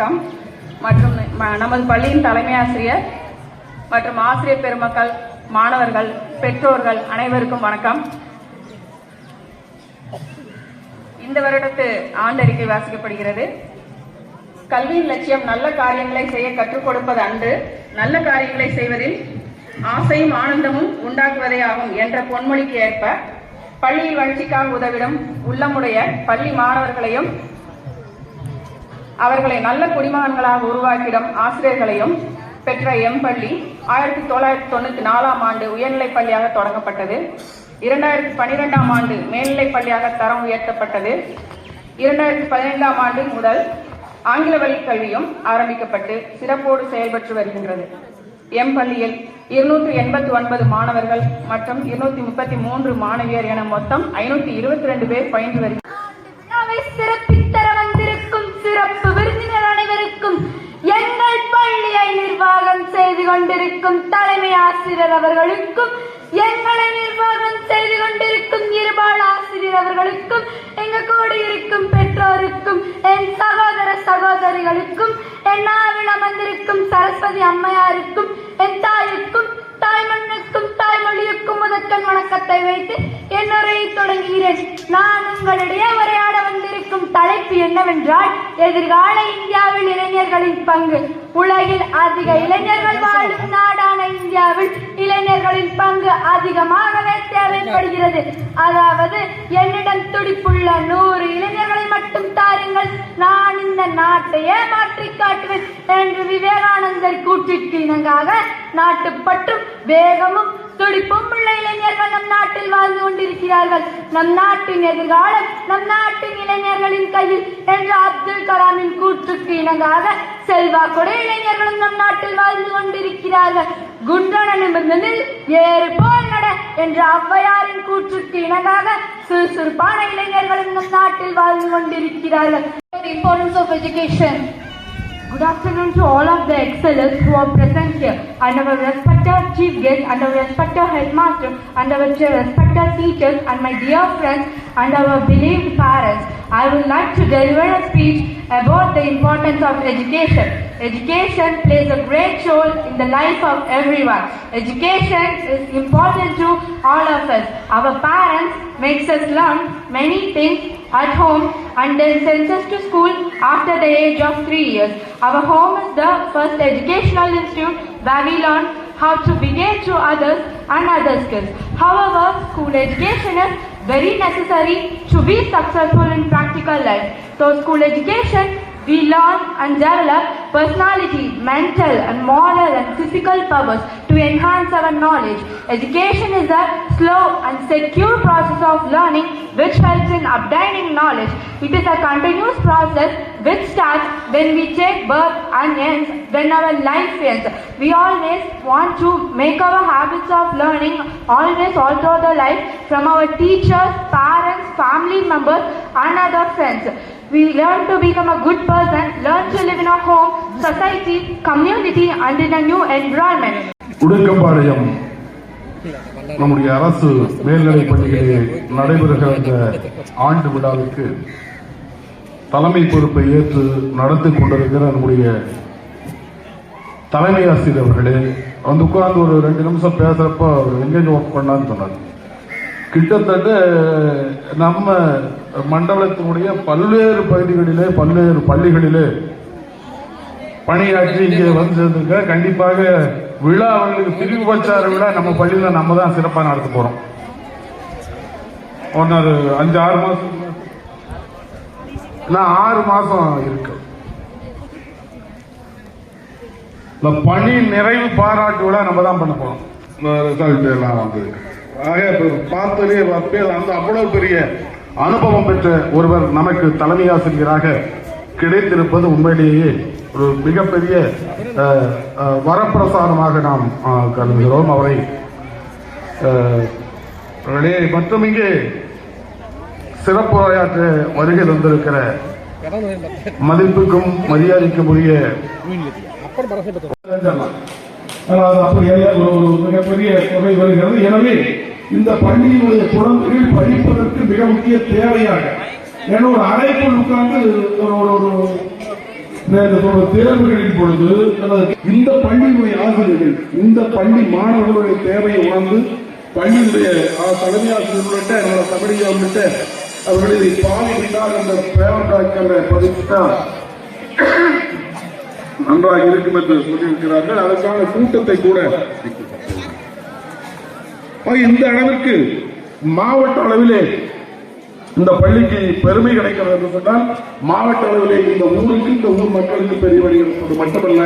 வணக்கம். மற்றும் நமது பள்ளியின் தலைமை ஆசிரியர் மற்றும் ஆசிரியர் பெருமக்கள் மாணவர்கள் பெற்றோர்கள் அனைவருக்கும் வணக்கம். இந்த வருடத்து ஆண்டறிக்கை வாசிக்கப்படுகிறது. கல்வியின் லட்சியம் நல்ல காரியங்களை செய்ய கற்றுக் கொடுப்பது அன்று நல்ல காரியங்களை செய்வதில் ஆசையும் ஆனந்தமும் உண்டாக்குவதே ஆகும் என்ற பொன்மொழிக்கு ஏற்ப பள்ளியில் வளர்ச்சிக்காக உதவிடும் உள்ளமுடைய பள்ளி மாணவர்களையும் அவர்களை நல்ல குடிமகன்களாக உருவாக்கிடும் ஆசிரியர்களையும் பெற்ற எம் பள்ளி ஆயிரத்தி தொள்ளாயிரத்தி தொண்ணூத்தி நாலாம் ஆண்டு உயர்நிலைப் பள்ளியாக தொடங்கப்பட்டது. இரண்டாயிரத்தி பனிரெண்டாம் ஆண்டு மேல்நிலைப் பள்ளியாக தரம் உயர்த்தப்பட்டது. இரண்டாயிரத்தி பதினைந்தாம் ஆண்டு முதல் ஆங்கில வழி கல்வியும் ஆரம்பிக்கப்பட்டு சிறப்போடு செயல்பட்டு வருகின்றது. எம் பள்ளியில் இருநூற்றி எண்பத்தி ஒன்பது மாணவர்கள் மற்றும் இருநூத்தி முப்பத்தி மூன்று மாணவியர் என மொத்தம் ஐநூத்தி இருபத்தி ரெண்டு பேர் பயின்று வருகின்றனர் நிர்வாகம் செய்து கொண்டிருக்கும் தலைமை ஆசிரியர் அவர்களுக்கும் எங்களை நிர்வாகம் செய்து கொண்டிருக்கும் இருபால் ஆசிரியர் அவர்களுக்கும் எங்க கூட இருக்கும் பெற்றோருக்கும் என் சகோதர சகோதரிகளுக்கும் என் நாவில் அமர்ந்திருக்கும் சரஸ்வதி அம்மையாருக்கும் என் தாய்க்கும் தாய்மண்ணு மண்ணுக்கும் தாய்மொழியுக்கும் முதற்கண் வணக்கத்தை வைத்து என்னுரையை தொடங்குகிறேன். நான் உங்களிடையே உரையாட வந்திருக்கும் தலைப்பு என்னவென்றால் எதிர்கால இந்தியாவில் இளைஞர்களின் பங்கு. உலகில் அதிக இளைஞர்கள் வாழும் நாடான இந்தியாவில் இளைஞர்களின் பங்கு அதிகமாகவே தேவைப்படுகிறது. அதாவது என்னிடம் துடிப்புள்ள நூறு இளைஞர்களை மட்டும் தாருங்கள். நான் இந்த நாட்டையே மாற்றி காட்டுவேன் என்று விவேகானந்தர் கூற்றிற்கு இணங்காக நாட்டுப்பற்றும் வேகமும் துடிப்பும் உள்ள இளைஞர்கள் நம் நாட்டில் வாழ்ந்து கொண்டிருக்கிறார்கள். நம் நாட்டின் எதிர்காலம் நம் நாட்டின் இளைஞர்களின் கையில் என்ற அப்துல் கலாமின் கூற்றுக்கு இணங்காக செல்வாக்குடைய இளைஞர்களும் நம் நாட்டில் வாழ்ந்து கொண்டிருக்கிறார்கள். குண்டன நிமிர்ந்ததில் ஏறு போல் நட என்ற ஔவையாரின் கூற்றுக்கு இணங்காக சுறுசுறுப்பான இளைஞர்களும் நம் நாட்டில் வாழ்ந்து கொண்டிருக்கிறார்கள். The importance of education. Good afternoon to all of the excellers who are present here, and our respected chief guest, and our respected headmaster, and our respected teachers, and my dear friends, and our beloved parents. I would like to deliver a speech about the importance of education. Education plays a great role in the life of everyone. Education is important to all of us. Our parents makes us learn many things at home and then sends us to school after the age of three years. Our home is the first educational institute where we learn how to behave to others and other skills. However, school education is very necessary to be successful in practical life. So school education we learn and develop personality, mental and moral and physical powers to enhance our knowledge. Education is a slow and secure process of learning which helps in obtaining knowledge. It is a continuous process which starts when we take birth and ends when our life ends. We always want to make our habits of learning always all through the life from our teachers, parents, family members and other friends. We learn to become a good person, learn to live in a home, society, community and in a new environment. Udukkampalayam நம்முடைய அரசு மேல்நிலைப் பள்ளிகளில் நடைபெறுகிற இந்த ஆண்டு விழாவுக்கு தலைமை பொறுப்பை ஏற்று நடத்தி கொண்டிருக்கிற நம்முடைய தலைமை ஆசிரியர் அவர்களே வந்து உட்கார்ந்து ஒரு ரெண்டு நிமிஷம் பேசுறப்ப அவர் எங்கெங்க ஒர்க் பண்ணான்னு சொன்னார் கிட்டத்தட்ட நம்ம மண்டலத்தினுடைய பல்வேறு பகுதிகளிலே பல்வேறு பள்ளிகளிலே பணியாற்றி இங்கே வந்து கண்டிப்பாக விழா அவர்களுக்கு பிரிவு பச்சார விழா நம்ம பள்ளியில் நம்ம தான் சிறப்பாக நடத்த போகிறோம் ஒன்று அஞ்சு ஆறு மாதம் நான் ஆறு மாதம் இருக்கு. இந்த பணி நிறைவு பாராட்டு விழா நம்ம தான் பண்ண போகிறோம் இந்த ரிசல்ட் எல்லாம் வந்து ஆக இப்ப பார்த்ததே அந்த அவ்வளவு பெரிய அனுபவம் பெற்ற ஒருவர் நமக்கு தலைமை ஆசிரியராக கிடைத்திருப்பது உண்மையிலேயே ஒரு மிகப்பெரிய வரப்பிரசாதமாக நாம் கருதுகிறோம். அவரை மற்றும் இங்கே சிறப்புரையாற்ற வருகை தந்திருக்கிற மதிப்புக்கும் மரியாதைக்கும் உரிய அப்படி அப்படியே மிகப்பெரிய தொகை வருகிறது. எனவே இந்த பள்ளியினுடைய குழந்தைகள் படிப்பதற்கு மிக முக்கிய தேவையாக. ஏன்னா ஒரு அறைக்குள் உட்கார்ந்து ஒரு ஒரு ஒரு தேர்வுகளின் பொழுது அல்லது இந்த பள்ளியினுடைய ஆசிரியர்கள் இந்த பள்ளி மாணவர்களுடைய தேவையை உணர்ந்து பள்ளியினுடைய ஆ, தலைமை ஆசிரியர் உள்ளிட்ட நம்மளோட தமிழியா உள்ளிட்ட அவர்கள் இதை பாலிட்டால் அந்த பேரண்டாக்கிற பதிப்பிட்டால் நன்றாக இருக்கும் என்று சொல்லியிருக்கிறார்கள். அதற்கான கூட்டத்தை கூட இந்த அளவிற்கு மாவட்ட அளவிலே இந்த பள்ளிக்கு பெருமை கிடைக்கிறது என்று சொன்னால் மாவட்ட அளவிலே இந்த ஊருக்கு இந்த ஊர் மக்களுக்கு பெரிய வழி இருப்பது மட்டுமல்ல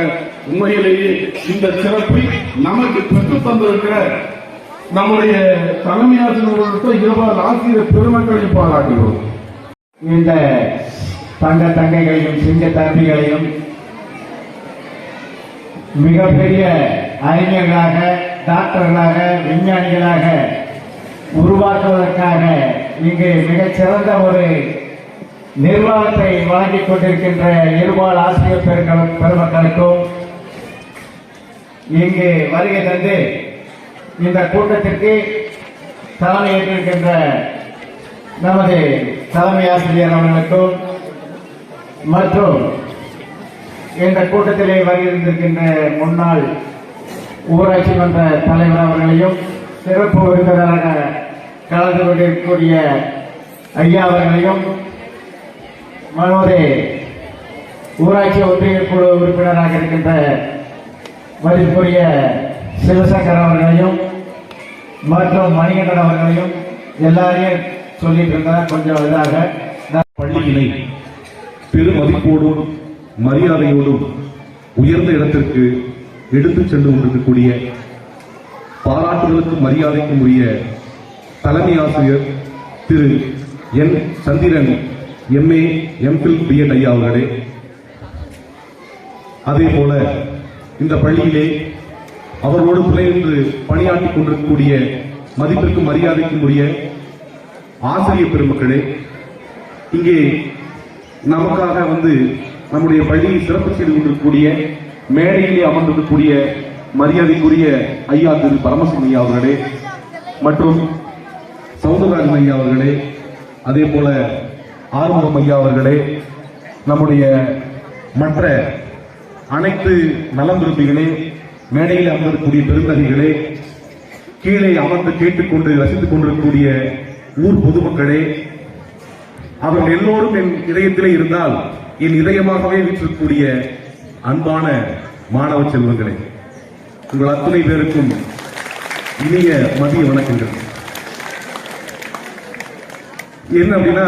உண்மையிலேயே இந்த சிறப்பை நமக்கு பெற்று தந்திருக்கிற நம்முடைய தலைமை ஆசிரியர்களுக்கு இருபால் ஆசிரியர் பெருமக்களை பாராட்டுகிறோம். இந்த தங்க தங்கைகளையும் சிங்க தம்பிகளையும் மிகப்பெரிய அறிஞர்களாக டாக்டர்களாக விஞ்ஞானிகளாக உருவாக்குவதற்காக இங்கு மிகச்சிறந்த ஒரு நிர்வாகத்தை வழங்கிக் கொண்டிருக்கின்ற இருபால் ஆசிரியர் பெருக்கள் பெருமக்களுக்கும் இங்கு வருகை தந்து இந்த கூட்டத்திற்கு தலைமையேற்றிருக்கின்ற நமது தலைமை ஆசிரியர் அவர்களுக்கும் மற்றும் இந்த கூட்டத்திலே வருகின்றிருக்கின்ற முன்னாள் ஊராட்சி மன்ற தலைவர் அவர்களையும் சிறப்பு விருந்தினராக கலந்து கொண்டிருக்கக்கூடிய ஐயா அவர்களையும் மனோதே ஊராட்சி ஒன்றிய குழு உறுப்பினராக இருக்கின்ற மதிப்புரிய சிவசங்கர் அவர்களையும் மற்றும் மணிகண்டன் அவர்களையும் எல்லாரையும் சொல்லிட்டு இருந்தா கொஞ்சம் இதாக பள்ளியினை பெருமதிப்போடும் மரியாதையோடும் உயர்ந்த இடத்திற்கு எடுத்து சென்று கொண்டிருக்கக்கூடிய பாராட்டுதலுக்கும் மரியாதைக்கும் உரிய தலைமை ஆசிரியர் திரு N Chandran MA MPhil BEd ஐயா அவர்களே. அதே போல இந்த பள்ளியிலே அவரோடு துணைநின்று பணியாற்றிக் கொண்டிருக்கக்கூடிய மதிப்பிற்கும் மரியாதைக்கும் உரிய ஆசிரியர் பெருமக்களே இங்கே நமக்காக வந்து நம்முடைய பள்ளியை சிறப்பு செய்து கொண்டிருக்கக்கூடிய மேடையிலே அமர்ந்திருக்கக்கூடிய மரியாதைக்குரிய ஐயா திரு பரமசிவம் ஐயா அவர்களே மற்றும் சவுந்தரராஜன் ஐயா அவர்களே அதே போல ஆறுமுகம் ஐயா அவர்களே நம்முடைய மற்ற அனைத்து நலம் விரும்பிகளே மேடையில் அமர்ந்திருக்கக்கூடிய பெருந்தகைகளே கீழே அமர்ந்து கேட்டுக்கொண்டு ரசித்துக் கொண்டிருக்கக்கூடிய ஊர் பொதுமக்களே அவர்கள் எல்லோரும் என் இதயத்திலே இருந்தால் என் இதயமாகவே வீற்றிருக்கக்கூடிய அன்பான மாணவ செல்வங்களே உங்கள் அத்தனை பேருக்கும் இனிய மதிய வணக்கங்கள். என்ன அப்படின்னா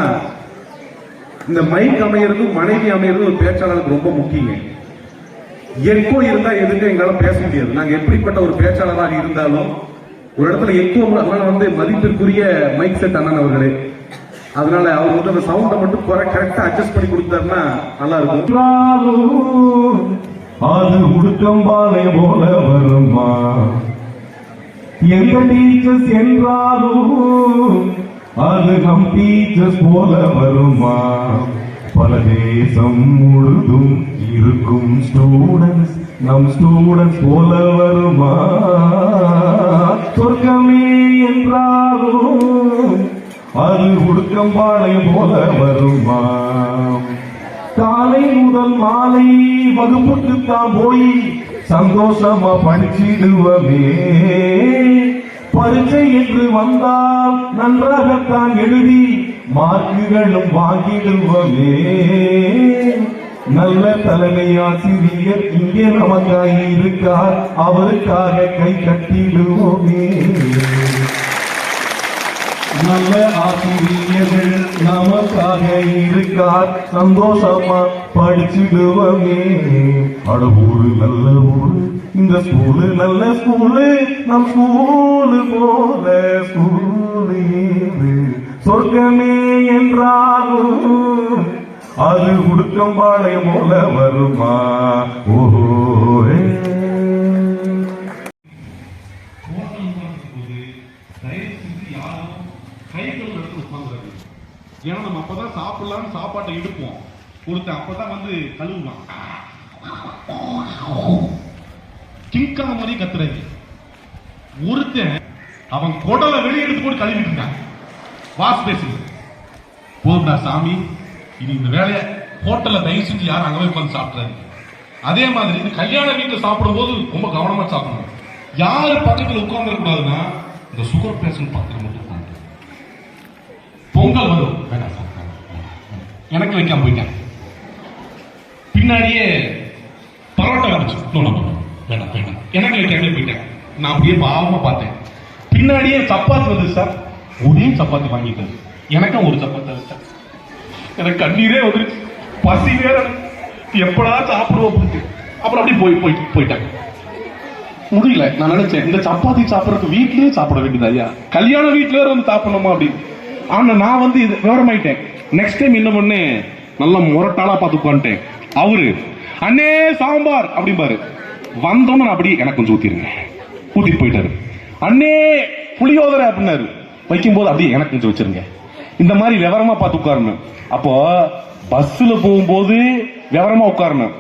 இந்த மைக் அமையறதும் மனைவி அமையறதும் ஒரு பேச்சாளருக்கு ரொம்ப முக்கியங்க. எக்கோ இருந்தா எதுக்கு எங்களால பேச முடியாது. நாங்க எப்படிப்பட்ட ஒரு பேச்சாளராக இருந்தாலும் ஒரு இடத்துல எக்கோ வந்து மதிப்பிற்குரிய மைக் செட் அண்ணன் அவர்களே அதனால அவர் வந்து அந்த சவுண்டை மட்டும் கரெக்டா அட்ஜஸ்ட் பண்ணி கொடுத்தாருன்னா நல்லா இருக்கும் அது உடுக்கம்பாலை போல வருமா? எங்க டீச்சர்ஸ் என்றாலும் அது நம் டீச்சர்ஸ் போல வருமா? பல தேசம் முழுதும் இருக்கும் ஸ்டூடெண்ட்ஸ் நம் ஸ்டூடெண்ட்ஸ் போல வருமா? சொர்க்கமே என்றாலும் அது உடுக்கம்பாலை போல வருமா? காலை முதல் மாலை வகுப்புக்கு தான் போய் சந்தோஷமா படிச்சிடுவமே. பரீட்சை என்று வந்தால் நன்றாகத்தான் எழுதி மார்க்குகளும் வாங்கிடுவமே. நல்ல தலைமை ஆசிரியர் இங்கே நமக்காக இருக்கார் அவருக்காக கை கட்டிடுவோமே. நல்ல ஆசிரியர்கள் நமக்காக இருக்கார். சந்தோஷமா படிச்சிடுவோமே. அட ஊரு நல்ல ஊரு இந்த ஸ்கூலு நல்ல ஸ்கூலு நம் ஸ்கூலு போல ஸ்கூலு சொர்க்கமே என்றாலும் அது உடுக்கம்பாளையம் போல வருமா? ஓஹோ ஏன்னா நம்ம அப்பதான் சாப்பிடலாம்னு சாப்பாட்டை எடுப்போம். ஒருத்தன் அப்பதான் வந்து கழுவுவான். கிங்காங்க மாதிரி கத்துறது ஒருத்தன் அவன் குடலை வெளியெடுத்து போட்டு கழுவிட்டு இருந்தான். வாஷ் பேசு போதும்டா சாமி இனி இந்த வேலையை ஹோட்டல்ல தயவு செஞ்சு யாரும் அங்கே போய் உட்காந்து சாப்பிட்றாரு அதே மாதிரி இந்த கல்யாண வீட்டில் சாப்பிடும்போது ரொம்ப கவனமா சாப்பிடணும். யாரு பக்கத்துல உட்கார்ந்து கூடாதுன்னா இந்த சுகர் பேஷண்ட் பக்கத்துல மட்டும் உட்காந்து பொங்கல் வரும். வேண்டாம் சார் எனக்கு வைக்காம போயிட்டேன். பின்னாடியே பரோட்டா வந்துச்சு. நோ, நோ, வேண்டாம் வேண்டாம். எனக்கு வைக்காம போயிட்டேன். நான் அப்படியே பாவமா பார்த்தேன். பின்னாடியே சப்பாத்தி வந்து சார் ஒரே சப்பாத்தி வாங்கிட்டது எனக்கும் ஒரு சப்பாத்தி வச்சேன் எனக்கு கண்ணீரே வந்துருச்சு. பசி வேற. எப்படா சாப்பிடுவோம் அப்படின்ட்டு. அப்புறம் அப்படியே போய் போய் போயிட்டேன். முடியல. நான் நினைச்சேன் இந்த சப்பாத்தி சாப்பிட்றதுக்கு வீட்லயே சாப்பிட வேண்டியது ஐயா. கல்யாண வீட்டுல வந்து சாப்பிடணுமா அப்படின்னு. ஆனால் நான் வந்து இது விவரமாயிட்டேன். நெக்ஸ்ட் டைம் என்ன பண்ணேன் நல்லா முரட்டாளா பார்த்து உட்காந்துட்டேன் அவரு அண்ணே சாம்பார்! அப்படிம்பாரு. வந்தோன்னு நான் அப்படி எனக்கு கொஞ்சம் ஊத்திருங்க ஊத்திட்டு போயிட்டாரு. அண்ணே புளியோதரை! அப்படின்னாரு. வைக்கும்போது அப்படியே எனக்கு கொஞ்சம் வச்சிருங்க. இந்த மாதிரி விவரமா பார்த்து உட்காரணும். அப்போ பஸ்ஸில் போகும்போது விவரமா உட்காரணும்.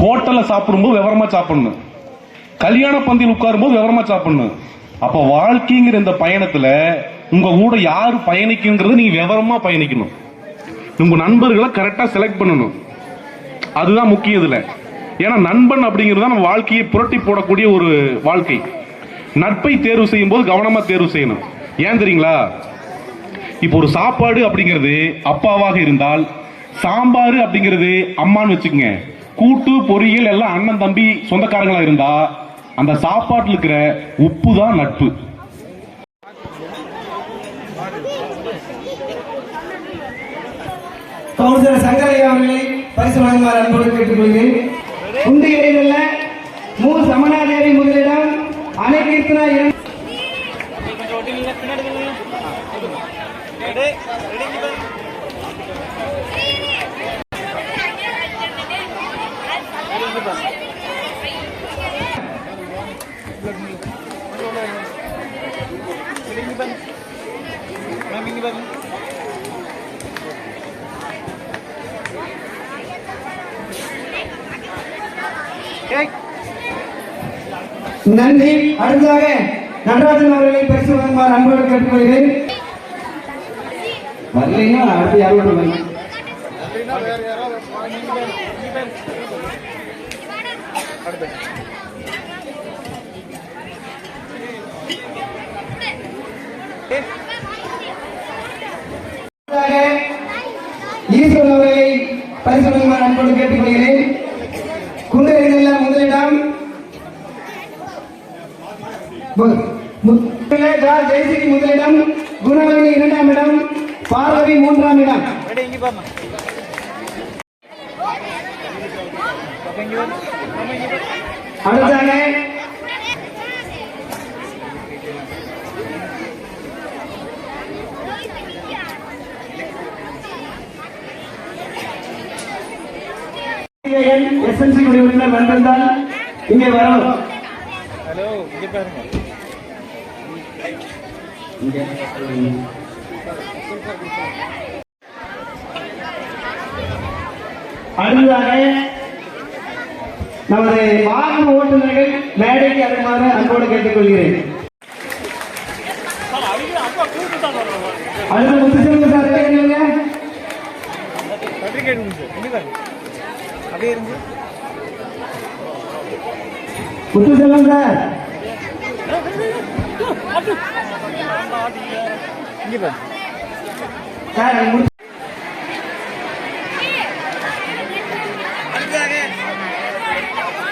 ஹோட்டல்ல சாப்பிடும்போது விவரமா சாப்பிடணும். கல்யாண பந்தியில் உட்காரும்போது விவரமா சாப்பிடணும். அப்போ வாழ்க்கைங்கிற இந்த பயணத்துல உங்க கூட யாரு பயணிக்குங்கிறது நீங்க விவரமா பயணிக்கணும். உங்க நண்பர்களை கரெக்டா செலக்ட் பண்ணணும். அதுதான் முக்கியம் இதுல. ஏன்னா நண்பன் அப்படிங்கிறது தான் நம்ம வாழ்க்கையை புரட்டி போடக்கூடிய ஒரு வாழ்க்கை. நட்பை தேர்வு செய்யும் போது கவனமா தேர்வு செய்யணும். ஏன் தெரியுங்களா? இப்போ ஒரு சாப்பாடு அப்படிங்கிறது அப்பாவாக இருந்தால் சாம்பார் அப்படிங்கிறது அம்மான்னு வச்சுக்கோங்க. கூட்டு பொரியல் எல்லாம் அண்ணன் தம்பி சொந்தக்காரங்களா இருந்தா அந்த சாப்பாட்டில் இருக்கிற உப்பு தான் நட்பு. கவுன்சிலர் சங்கரையா அவர்களை பரிசு வழங்குமாறு அன்போடு கேட்டுக்கொள்கிறேன். உண்டு இடையிலுள்ள மு. சமணாதேவி முதலிடம் அணைக்கீர்த்தனா இரண்டு நன்றி. அடுத்ததாக நடராஜன் அவர்களை பரிசு வழங்குமாறு அன்போடு கேட்டுக்கொள்கிறேன். வரலைன்னா அடுத்து யாரும் வரல அடுத்ததாக ஈஸ்வரன் அவர்களை பரிசு வழங்குமாறு அன்போடு கேட்டுக்கொள்கிறேன் குண்டரில் முதலிடம் ஜெயசிக்கு முதலிடம் குணவரணி இரண்டாம் இடம் பார்வதி மூன்றாம் இடம். அடுத்தாக எஸ்என்சி குடியுரிமை வந்திருந்தால் இங்கே வரணும். அடுத்ததாக நமது வாகன ஓட்டுநர்கள் மேடைக்கு வருமாறு அன்போடு கேட்டுக்கொள்கிறேன். அடுத்த முத்துச்செல்வம் சார் கேட்குறீங்க முத்துச்செல்வம் சார். சார்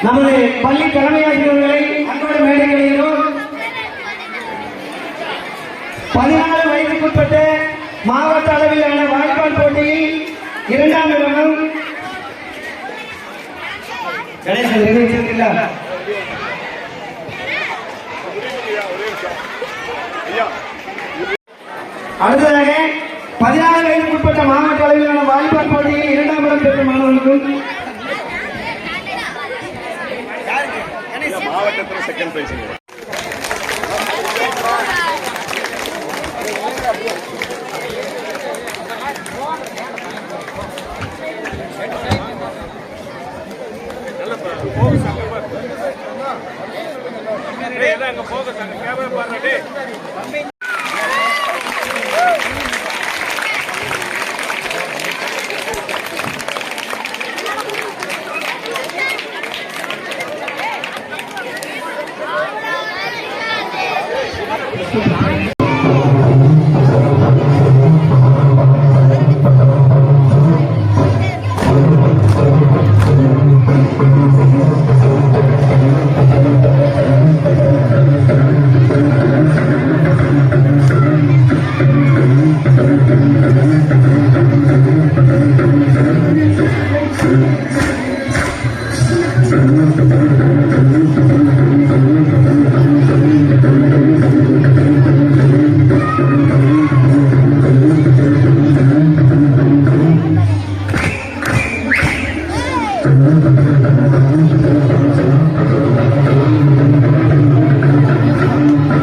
நமது பள்ளி தலைமையாசிரியர்களை அன்போடு மேடைகளிலும் பதினாறு வயதுக்குட்பட்ட மாவட்ட அளவிலான வாய்ப்பால் போட்டியில் இரண்டாம் இடமும் கணேசன் நினைவிருக்கிறார் அடுத்ததாக பதினாறு வயதுக்குட்பட்ட மாவட்ட அளவிலான வாலிபால் போட்டியில் இரண்டாம் இடம் பெற்ற மாணவர்களுக்கும் மாவட்டத்தில் செகண்ட் பிரைஸ் அங்க போக கேமரா பாருங்க combined. Thank you.